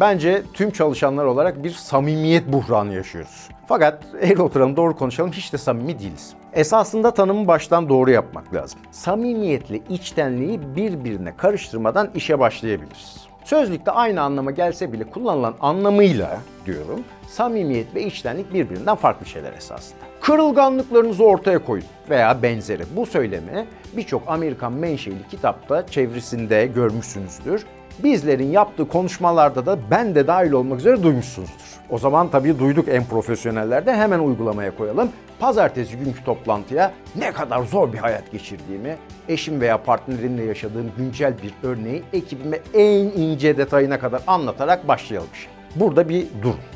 Bence tüm çalışanlar olarak bir samimiyet buhranı yaşıyoruz. Fakat eğri oturalım doğru konuşalım hiç de samimi değiliz. Esasında tanımı baştan doğru yapmak lazım. Samimiyetle içtenliği birbirine karıştırmadan işe başlayabiliriz. Sözlükte aynı anlama gelse bile kullanılan anlamıyla diyorum, samimiyet ve içtenlik birbirinden farklı şeyler esasında. Kırılganlıklarınızı ortaya koyun veya benzeri. Bu söylemi birçok Amerikan menşeli kitapta çevresinde görmüşsünüzdür. Bizlerin yaptığı konuşmalarda da ben de dahil olmak üzere duymuşsunuzdur. O zaman tabii duyduk en profesyonellerde hemen uygulamaya koyalım. Pazartesi günkü toplantıya ne kadar zor bir hayat geçirdiğimi, eşim veya partnerimle yaşadığım güncel bir örneği ekibime en ince detayına kadar anlatarak başlayalım. Burada bir durun.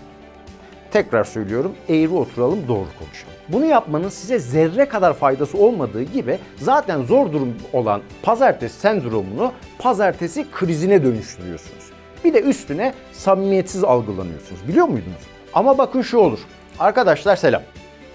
Tekrar söylüyorum, eğri oturalım, doğru konuşalım. Bunu yapmanın size zerre kadar faydası olmadığı gibi zaten zor durum olan pazartesi sendromunu pazartesi krizine dönüştürüyorsunuz. Bir de üstüne samimiyetsiz algılanıyorsunuz. Biliyor muydunuz? Ama bakın şu olur. Arkadaşlar selam.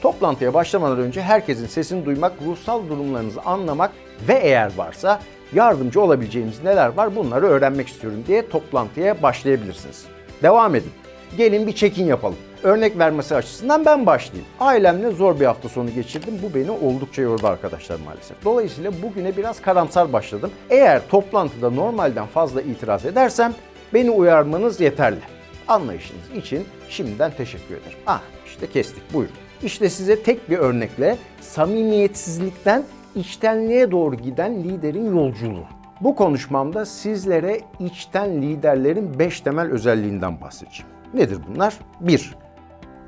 Toplantıya başlamadan önce herkesin sesini duymak, ruhsal durumlarınızı anlamak ve eğer varsa yardımcı olabileceğimiz neler var bunları öğrenmek istiyorum diye toplantıya başlayabilirsiniz. Devam edin. Gelin bir check-in yapalım. Örnek vermesi açısından ben başlayayım. Ailemle zor bir hafta sonu geçirdim. Bu beni oldukça yordu arkadaşlar maalesef. Dolayısıyla bugüne biraz karamsar başladım. Eğer toplantıda normalden fazla itiraz edersem beni uyarmanız yeterli. Anlayışınız için şimdiden teşekkür ederim. Ah işte kestik buyurun. İşte size tek bir örnekle samimiyetsizlikten içtenliğe doğru giden liderin yolculuğu. Bu konuşmamda sizlere içten liderlerin 5 temel özelliğinden bahsedeceğim. Nedir bunlar? 1.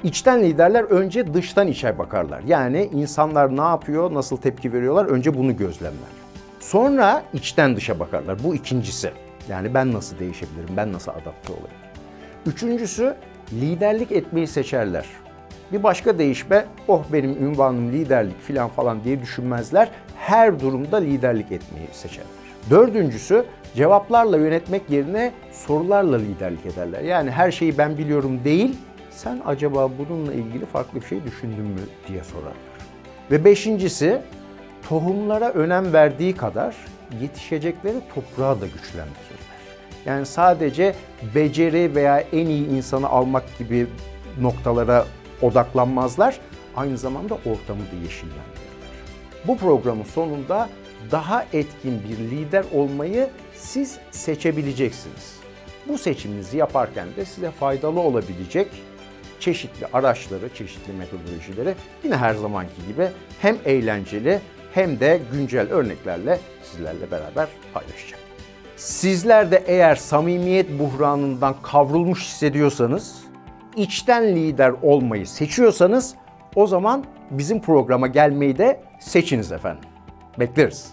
İçten liderler önce dıştan içe bakarlar. Yani insanlar ne yapıyor, nasıl tepki veriyorlar önce bunu gözlemler. Sonra içten dışa bakarlar. Bu ikincisi. Yani ben nasıl değişebilirim, ben nasıl adapte olabilirim. Üçüncüsü liderlik etmeyi seçerler. Bir başka değişme, oh benim ünvanım liderlik falan falan diye düşünmezler. Her durumda liderlik etmeyi seçerler. Dördüncüsü cevaplarla yönetmek yerine sorularla liderlik ederler. Yani her şeyi ben biliyorum değil, sen acaba bununla ilgili farklı bir şey düşündün mü diye sorarlar. Ve beşincisi tohumlara önem verdiği kadar yetişecekleri toprağı da güçlendirirler. Yani sadece beceri veya en iyi insanı almak gibi noktalara odaklanmazlar. Aynı zamanda ortamı da yeşillendirirler. Bu programın sonunda daha etkin bir lider olmayı siz seçebileceksiniz. Bu seçiminizi yaparken de size faydalı olabilecek çeşitli araçları, çeşitli metodolojileri yine her zamanki gibi hem eğlenceli hem de güncel örneklerle sizlerle beraber paylaşacağım. Sizler de eğer samimiyet buhranından kavrulmuş hissediyorsanız, içten lider olmayı seçiyorsanız o zaman bizim programa gelmeyi de seçiniz efendim. Bekleriz.